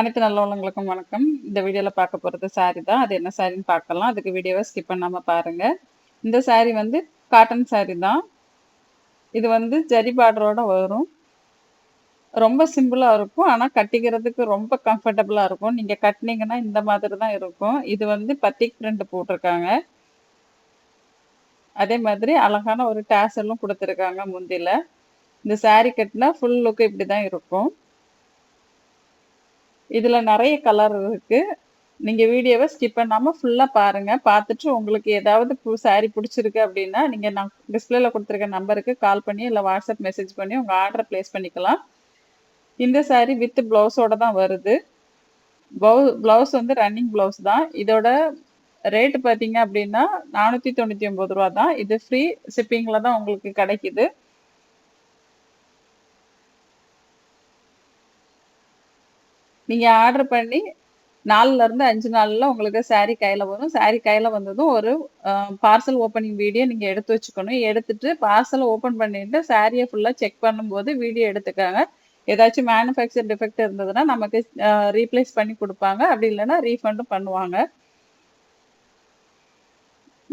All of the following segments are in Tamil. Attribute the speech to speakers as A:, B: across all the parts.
A: அனைத்து நல்லவங்களுக்கும் வணக்கம். இந்த வீடியோவில் பார்க்க போகிறது சாரி தான். அது என்ன சாரின்னு பார்க்கலாம். அதுக்கு வீடியோவை ஸ்கிப் பண்ணாமல் பாருங்கள் இந்த சாரி வந்து காட்டன் சாரி தான். இது வந்து ஜரி பார்டரோட வரும். ரொம்ப சிம்பிளாக இருக்கும். ஆனால் கட்டிக்கிறதுக்கு ரொம்ப கம்ஃபர்டபுளாக இருக்கும். நீங்கள் கட்டினீங்கன்னா இந்த மாதிரி தான் இருக்கும். இது வந்து பத்திக் பிரிண்ட் போட்டிருக்காங்க. அதே மாதிரி அழகான ஒரு டேசலும் கொடுத்துருக்காங்க முந்தியில் இந்த சாரி கட்டினா ஃபுல் லுக்கு இப்படி தான் இருக்கும். இதில் நிறைய கலர் இருக்குது நீங்கள் வீடியோவை ஸ்கிப் பண்ணாமல் ஃபுல்லாக பாருங்கள் பார்த்துட்டு உங்களுக்கு ஏதாவது சாரீ பிடிச்சிருக்கு அப்படின்னா நீங்கள் நான் டிஸ்பிளேல கொடுத்துருக்க நம்பருக்கு கால் பண்ணி இல்லை வாட்ஸ்அப் மெசேஜ் பண்ணி உங்கள் ஆர்டரை ப்ளேஸ் பண்ணிக்கலாம். இந்த சாரீ வித் ப்ளவுஸோட தான் வருது. ப்ளவுஸ் வந்து ரன்னிங் ப்ளவுஸ் தான். இதோட ரேட்டு பார்த்தீங்க அப்படின்னா நானூற்றி தொண்ணூற்றி ஒம்பது ரூபா தான். இது ஃப்ரீ ஷிப்பிங்கில் தான் உங்களுக்கு கிடைக்குது. நீங்கள் ஆர்டர் பண்ணி நாலுலேருந்து அஞ்சு நாளில் உங்களுக்கு சாரீ கையில் வரும். சாரீ கையில் வந்ததும் ஒரு பார்சல் ஓப்பனிங் வீடியோ நீங்கள் எடுத்து வச்சுக்கணும். எடுத்துட்டு பார்சல் ஓப்பன் பண்ணிட்டு சாரியை ஃபுல்லாக செக் பண்ணும்போது வீடியோ எடுத்துக்காங்க. ஏதாச்சும் மேனுஃபேக்சர் டிஃபெக்ட் இருந்ததுன்னா நமக்கு ரீப்ளேஸ் பண்ணி கொடுப்பாங்க. அப்படி இல்லைன்னா ரீஃபண்டும் பண்ணுவாங்க.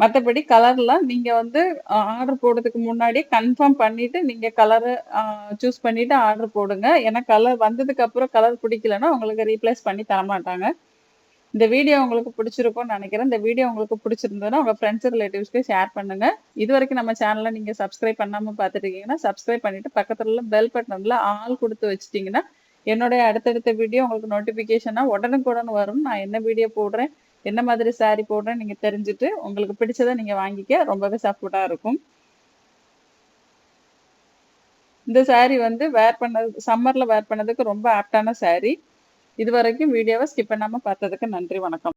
A: மற்றபடி கலர்லாம் நீங்கள் வந்து ஆர்டர் போடுறதுக்கு முன்னாடி கன்ஃபார்ம் பண்ணிவிட்டு நீங்கள் கலரை சூஸ் பண்ணிவிட்டு ஆர்டர் போடுங்க. ஏன்னா கலர் வந்ததுக்கப்புறம் கலர் பிடிக்கலன்னா உங்களுக்கு ரீப்ளேஸ் பண்ணி தரமாட்டாங்க இந்த வீடியோ உங்களுக்கு பிடிச்சிருக்கும்னு நினைக்கிறேன். இந்த வீடியோ உங்களுக்கு பிடிச்சிருந்ததுன்னா உங்கள் ஃப்ரெண்ட்ஸ் ரிலேட்டிவ்ஸ்க்கு ஷேர் பண்ணுங்கள் இது வரைக்கும் நம்ம சேனலை நீங்கள் சப்ஸ்கிரைப் பண்ணாமல் பார்த்துருக்கீங்கன்னா சப்ஸ்கிரைப் பண்ணிவிட்டு பக்கத்தில் பெல் பட்டனில் ஆள் கொடுத்து வச்சிட்டிங்கன்னா என்னுடைய அடுத்தடுத்த வீடியோ உங்களுக்கு நோட்டிஃபிகேஷனாக உடனுக்குடன் வரும். நான் என்ன வீடியோ போடுறேன்? என்ன மாதிரி சாரீ போடுறேன்னு நீங்கள் தெரிஞ்சுட்டு உங்களுக்கு பிடிச்சதை நீங்கள் வாங்கிக்க. ரொம்பவே சப்போர்ட்டாக இருக்கும். இந்த சாரீ வந்து வேர் பண்ணது சம்மரில் வேர் பண்ணதுக்கு ரொம்ப ஆப்டான சாரீ இது வரைக்கும் வீடியோவை ஸ்கிப் பண்ணாமல் பார்த்ததுக்கு நன்றி வணக்கம்.